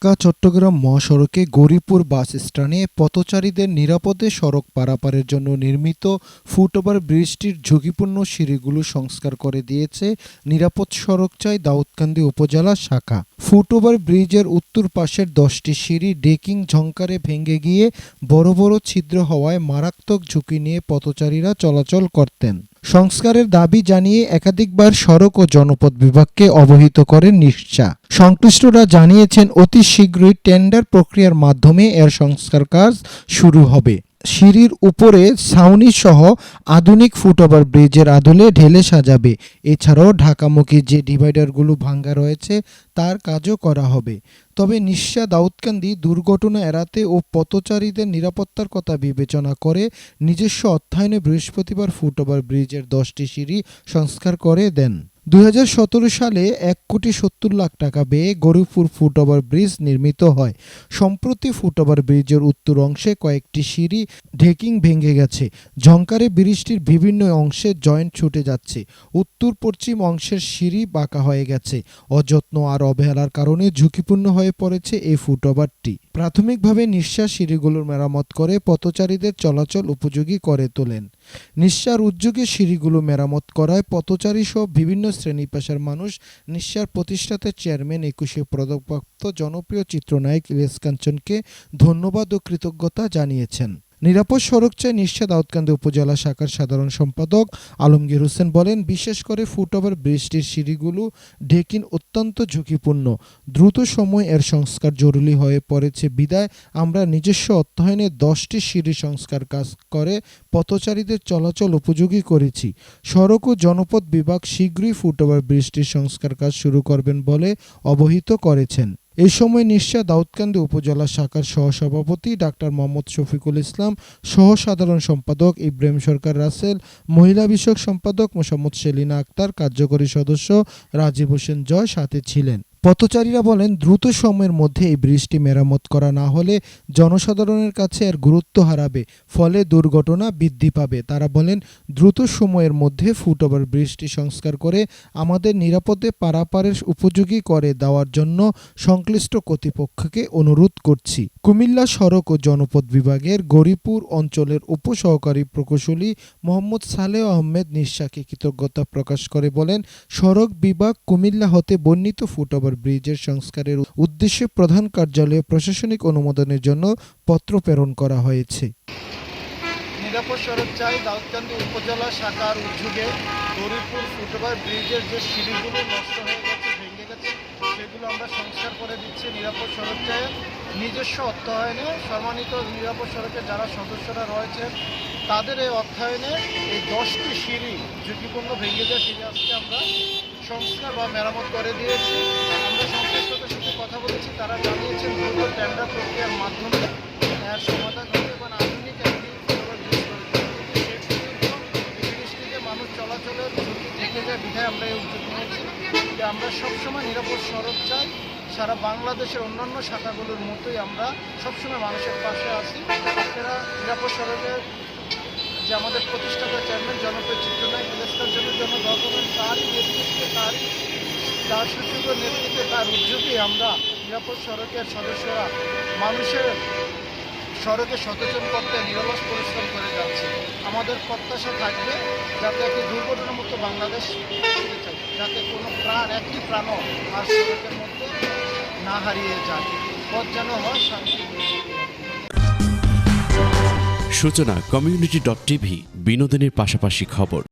ঢাকা, চট্টগ্রাম মহাসড়কে গৌরীপুর বাস স্ট্যান্ডে পথচারীদের নিরাপদে সড়ক পারাপারের জন্য নির্মিত ফুটওভার ব্রিজটির ঝুঁকিপূর্ণ সিঁড়িগুলো সংস্কার করে দিয়েছে নিরাপদ সড়ক চাই দাউদকান্দি উপজেলা শাখা। ফুটওভার ব্রিজের উত্তর পাশের দশটি সিঁড়ি ডেকিং ঝংকারে ভেঙে গিয়ে বড় বড় ছিদ্র হওয়ায় মারাত্মক ঝুঁকি নিয়ে পথচারীরা চলাচল করতেন। সংস্কারের দাবি জানিয়ে একাধিকবার সড়ক ও জনপদ বিভাগকে অবহিত করেন নিশ্চা সংশ্লিষ্টরা জানিয়েছেন, অতি শীঘ্রই টেন্ডার প্রক্রিয়ার মাধ্যমে এর সংস্কার কাজ শুরু হবে। সিঁড়ির উপরে ছাউনি সহ আধুনিক ফুটওভার ব্রিজের আদলে ঢেলে সাজাবে। এছাড়াও ঢাকামুখী যে ডিভাইডারগুলো ভাঙ্গা রয়েছে, তার কাজও করা হবে। তবে নিঃস্বা দাউদকান্দি দুর্ঘটনা এড়াতে ও পথচারীদের নিরাপত্তার কথা বিবেচনা করে নিজস্ব অর্থায়নে বৃহস্পতিবার ফুটওভার ব্রিজের দশটি সিঁড়ি সংস্কার করে দেন। দুই হাজার সতেরো সালে এক কোটি সত্তর লাখ টাকা ব্যয়ে গরিবপুর ফুটওভার ব্রিজ নির্মিত হয়। সম্প্রতি ফুটওভার ব্রিজের উত্তর অংশে কয়েকটি সিঁড়ি ঢেকিং ভেঙে গেছে। ঝঙ্কারে ব্রিজটির বিভিন্ন অংশে জয়েন্ট ছুটে যাচ্ছে। উত্তর পশ্চিম অংশের সিঁড়ি বাঁকা হয়ে গেছে। অযত্ন আর অবহেলার কারণে ঝুঁকিপূর্ণ হয়ে পড়েছে এই ফুটওভারটি। প্রাথমিকভাবে নিঃশ্বাস সিঁড়িগুলোর মেরামত করে পথচারীদের চলাচল উপযোগী করে তোলেন। নিঃশ্বার উদ্যোগে সিঁড়িগুলো মেরামত করায় পথচারী সহ বিভিন্ন শ্রেণি পেশার মানুষ নিঃশ্বার প্রতিষ্ঠাতা চেয়ারম্যান, একুশে পদকপ্রাপ্ত জনপ্রিয় চিত্রনায়ক ইলিয়াস কাঞ্চনকে ধন্যবাদ ও কৃতজ্ঞতা জানিয়েছেন। নিরাপদ সড়ক চাই নিঃস্বা দাউদকান্দি উপজেলা শাখার সাধারণ সম্পাদক আলমগীর হোসেন বলেন, বিশেষ করে ফুটওভার ব্রিজটির সিঁড়িগুলো ঢেকিন অত্যন্ত ঝুঁকিপূর্ণ। দ্রুত সময় এর সংস্কার জরুরি হয়ে পড়েছে বিদায়। আমরা নিজস্ব অর্থায়নে দশটি সিঁড়ি সংস্কার কাজ করে পথচারীদের চলাচল উপযোগী করেছি। সড়ক ও জনপদ বিভাগ শীঘ্রই ফুটওভার ব্রিজটির সংস্কার কাজ শুরু করবেন বলে অবহিত করেছেন। এই সময় নিশ্চয় দাউদকান্দি উপজেলা শাখার সহসভাপতি ডাক্তার মোহাম্মদ শফিকুল ইসলাম সহ সাধারণ সম্পাদক ইব্রাহিম সরকার রাসেল, মহিলা বিষয়ক সম্পাদক মোসাম্মদ সেলিনা আক্তার, কার্যকরী সদস্য রাজীব হোসেন জয় সাথে ছিলেন। পথচারীরা বলেন, দ্রুত সময়ের মধ্যে এই ব্রিজটি মেরামত করা না হলে জনসাধারণের কাছে এর গুরুত্ব হারাবে, ফলে দুর্ঘটনা বৃদ্ধি পাবে। তারা বলেন, দ্রুত সময়ের মধ্যে ফুটওভার ব্রিজটি সংস্কার করে আমাদের নিরাপদে পারাপারের উপযোগী করে দেওয়ার জন্য সংশ্লিষ্ট কর্তৃপক্ষকে অনুরোধ করছি। কুমিল্লা সড়ক ও জনপদ বিভাগের গরিপুর অঞ্চলের উপসহকারী প্রকৌশলী মোহাম্মদ সালেহ আহমেদ নিঃসাকে কৃতজ্ঞতা প্রকাশ করে বলেন, সড়ক বিভাগ কুমিল্লা হতে বর্ণিত ফুটওভার ব্রিজের সংস্কারের উদ্দেশ্যে প্রধান কার্যালয়ে প্রশাসনিক অনুমোদনের জন্য পত্র প্রেরণ করা হয়েছে। নিরাপদ সড়ক চাই দাউদকান্দি উপজেলা শাখার উদ্যোগে গরিবপুর ফুটওভার ব্রিজের যে সিঁড়িগুলো নষ্ট হয়ে সেগুলো আমরা সংস্কার করে দিচ্ছি নিরাপদ সড়ক। চাই নিজস্ব অর্থায়নে, সম্মানিত নিরাপদ সড়কের যারা সদস্যরা রয়েছেন তাদের এই অর্থায়নে এই দশটি সিঁড়ি ঝুঁকিপূর্ণ ভেঙে যায়, সিঁড়ি আজকে আমরা সংস্কার বা মেরামত করে দিয়েছি। আমরা সংশ্লিষ্টদের সাথে কথা বলেছি, তারা জানিয়েছেন দ্রুত টেন্ডার প্রক্রিয়ার মাধ্যমে সমাধান হবে এবং আধুনিক একটি ফুটওভার ব্রিজ করে তুলবে। এই ব্রিজটিতে মানুষ চলাচলের ঝুঁকি থেকে যায় বিধায় আমরা এই উদ্যোগ নিয়েছি যে আমরা সবসময় নিরাপদ সড়ক চাই। সারা বাংলাদেশের অন্যান্য শাখাগুলোর মতোই আমরা সবসময় মানুষের পাশে আছি। আপনারা নিরাপদ সড়কের যে আমাদের প্রতিষ্ঠাতা চেয়ারম্যান জনপ্রিয় চিত্রনায়ক ইলেকশনের জন্য জন্য গভর্নমেন্ট তারই নেতৃত্বে, তারই তার সুযোগ নেতৃত্বে, তার উদ্যোগে আমরা নিরাপদ সড়কের সদস্যরা মানুষের সড়কে সচেতন করতে নিরলস পরিশ্রম করে যাচ্ছে। আমাদের প্রত্যাশা থাকবে যাতে একটি দুর্ঘটনামুক্ত বাংলাদেশ যাতে কোনো প্রাণ, একটি প্রাণও আর সড়কের মধ্যে না হারিয়ে যায়। পথ যেন হয় শান্তি। সূচনা কমিউনিটি ডট টিভি বিনোদনের পাশাপাশি খবর।